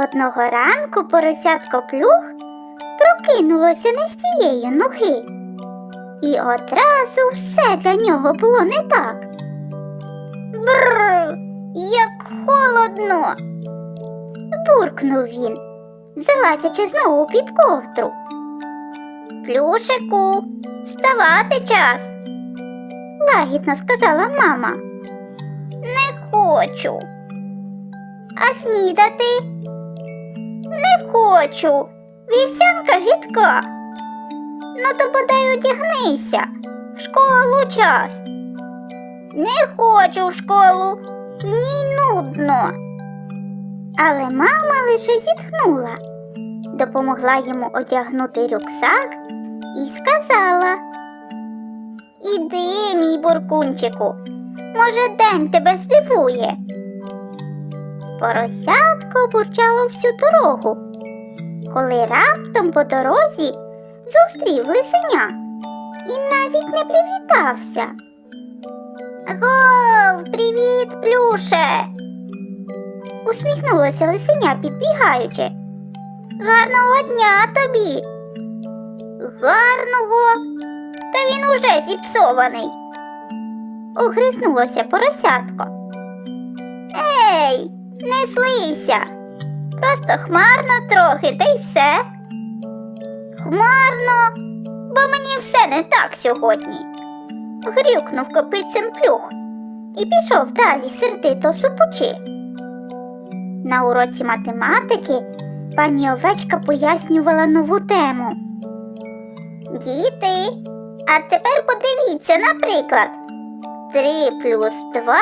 Одного ранку поросятко плюх прокинулося не з тієї ноги, і одразу все для нього було не так. Бррр, як холодно. буркнув він, залазячи знову під ковдру. Плюшику, вставати час, лагідно сказала мама. Не хочу. А снідати? Не хочу. Вівсянка гидка. Ну то подай одягнися. В школу час. Не хочу в школу. В нудно. Але мама лише зітхнула, допомогла йому одягнути рюкзак і сказала: Іди, мій буркунчику, може, день тебе здивує. Поросятко бурчало всю дорогу, коли раптом по дорозі зустрів лисеня і навіть не привітався. Гов, привіт, плюше. усміхнулося лисеня, підбігаючи. Гарного дня тобі. Гарного, та він уже зіпсований. Огризнулося поросятко. Ей, не злися. Просто хмарно трохи, та й все. Хмарно, бо мені все не так сьогодні. Грюкнув копицем плюх і пішов далі сердито супучи. На уроці математики пані овечка пояснювала нову тему. Діти, а тепер подивіться, наприклад, 3 плюс 2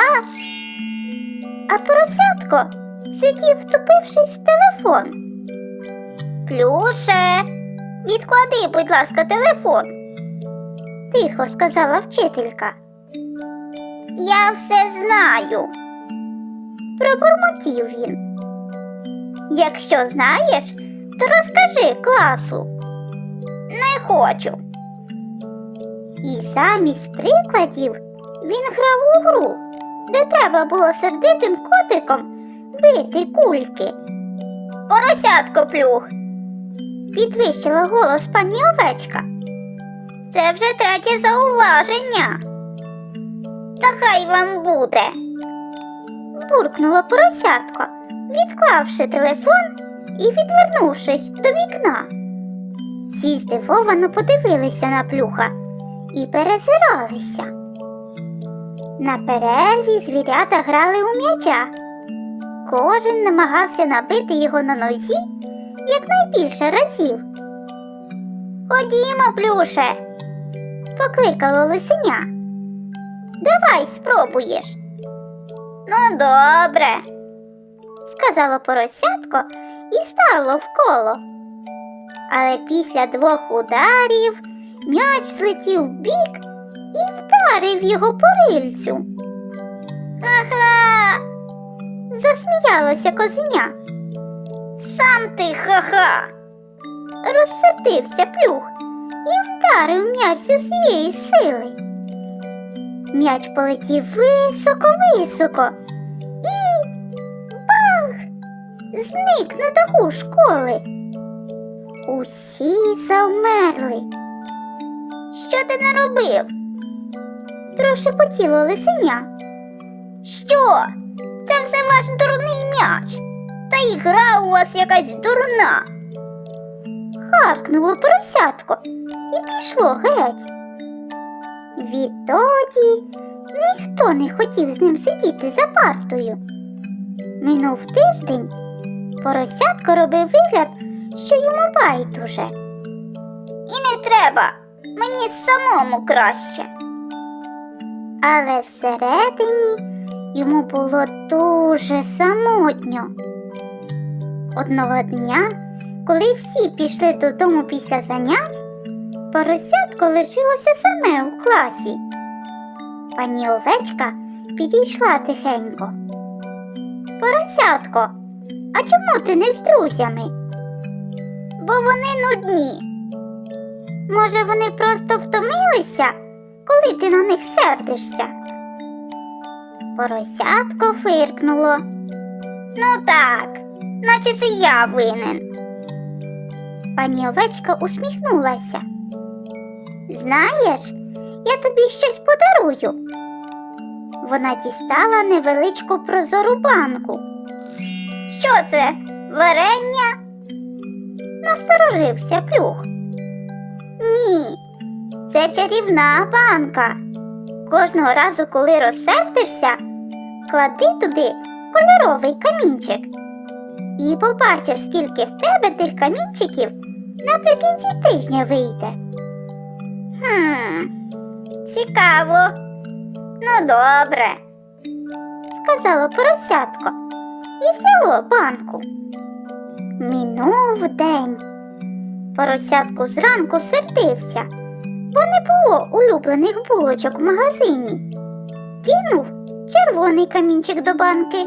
а поросятко сидів, втупившись в телефон. Плюше, відклади, будь ласка, телефон, тихо сказала вчителька. Я все знаю. Пробурмотів він. Якщо знаєш, то розкажи класу. Не хочу. І замість прикладів він грав у гру де треба було сердитим котиком бити кульки. Поросятко плюх. Підвищила голос пані овечка. Це вже третє зауваження. Та хай вам буде. буркнуло поросятко, відклавши телефон і відвернувшись до вікна. Всі здивовано подивилися на плюха і перезиралися. На перерві звірята грали у м'яча. Кожен намагався набити його на нозі якнайбільше разів. Ходімо, плюше, покликало лисеня. Давай спробуєш. Ну, добре, сказало поросятко і стало в коло. Але після двох ударів м'яч злетів бік і вдарив його по рильцю. Ха-ха. засміялося козеня. Сам ти ха-ха. розсердився плюх і вдарив м'яч зі всієї сили. М'яч полетів високо-високо і бах! зник на даху школи. Усі завмерли. Що ти наробив? Прошепотіло лисеня. Що? Це все ваш дурний м'яч. Та й гра у вас якась дурна. Харкнуло поросятко і пішло геть. Відтоді ніхто не хотів з ним сидіти за партою. Минув тиждень, поросятко робив вигляд, що йому байдуже. І не треба, мені самому краще. Але всередині Йому було дуже самотньо. Одного дня, коли всі пішли додому після занять, поросятко лишилося саме у класі. Пані овечка підійшла тихенько. Поросятко, а чому ти не з друзями? Бо вони нудні. Може, вони просто втомилися, коли ти на них сердишся? Поросятко фиркнуло. Ну так, наче це я винен. Пані овечка усміхнулася. Знаєш, я тобі щось подарую. Вона дістала невеличку прозору банку. Що це? Варення? Насторожився плюх. Ні, це чарівна банка. Кожного разу, коли розсердишся, клади туди кольоровий камінчик. І побачиш, скільки в тебе тих камінчиків наприкінці тижня вийде. Хм, цікаво. Ну, добре, сказала поросятко і взяло банку. Минув день. Поросятку зранку сердився, бо не було улюблених булочок в магазині. Кинув червоний камінчик до банки.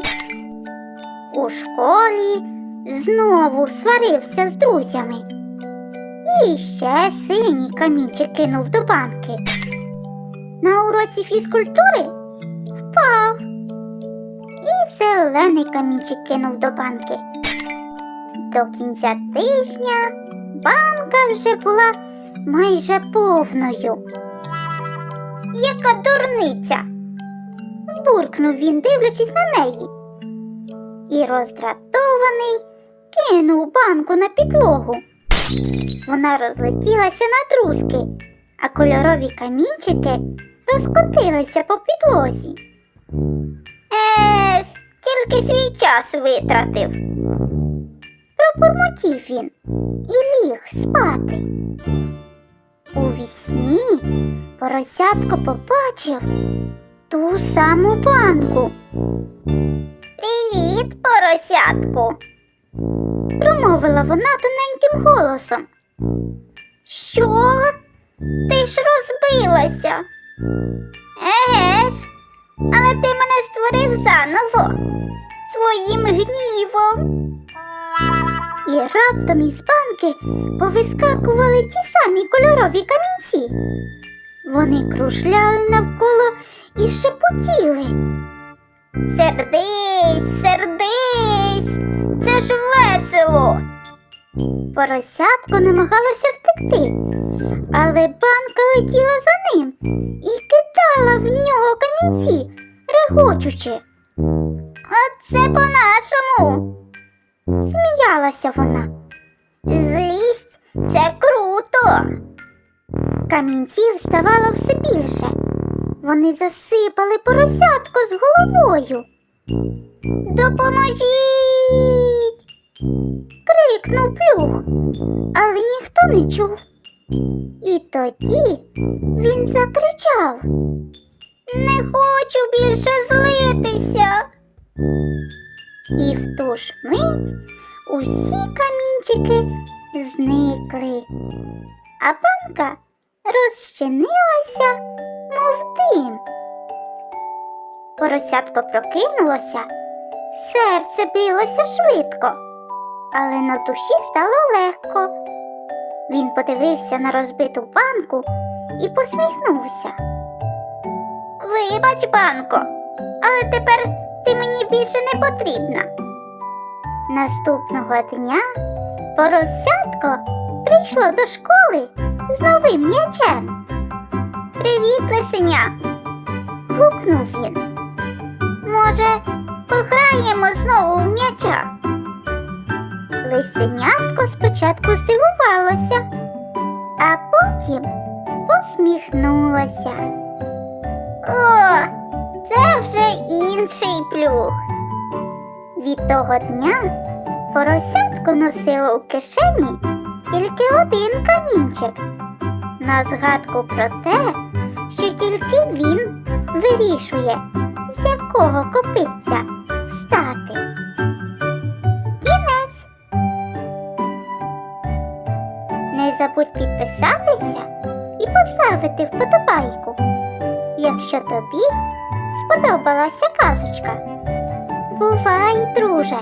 У школі знову сварився з друзями. І ще синій камінчик кинув до банки. На уроці фізкультури впав. І зелений камінчик кинув до банки. До кінця тижня банка вже була майже повною. Яка дурниця. буркнув він, дивлячись на неї. І роздратований кинув банку на підлогу. Вона розлетілася на друзки, а кольорові камінчики розкотилися по підлозі. Ех, тільки свій час витратив. Пробурмотів він і ліг спати. У вісні поросятко побачив ту саму банку. Привіт, поросятку, промовила вона тоненьким голосом. Що? Ти ж розбилася? Еге ж, але ти мене створив заново своїм гнівом. І раптом із банки повискакували ті самі кольорові камінці. Вони кружляли навколо і шепотіли. Сердись, сердись, це ж весело. Поросятко намагалося втекти, але банка летіла за ним і кидала в нього камінці, регочучи. Оце по-нашому. Сміялася вона. Злість це круто. Камінців ставало все більше. Вони засипали поросятко з головою. Допоможіть. крикнув плюх, але ніхто не чув. І тоді він закричав. Не хочу більше злитися. І в ту ж мить усі камінчики зникли, а банка розчинилася, мов дим. Поросятко прокинулося, серце билося швидко, але на душі стало легко. Він подивився на розбиту банку і посміхнувся. Вибач, банко, але тепер ти мені більше не потрібна. Наступного дня поросятко прийшло до школи з новим м'ячем. Привіт, лисеня. гукнув він. Може, пограємо знову в м'яча? Лисенятко спочатку здивувалося, а потім посміхнулося. Це вже інший плюх. Від того дня поросятко носило у кишені тільки один камінчик. На згадку про те, що тільки він вирішує, з якого копиться встати. Кінець. Не забудь підписатися і поставити вподобайку, якщо тобі сподобалася казочка. Бувай, друже!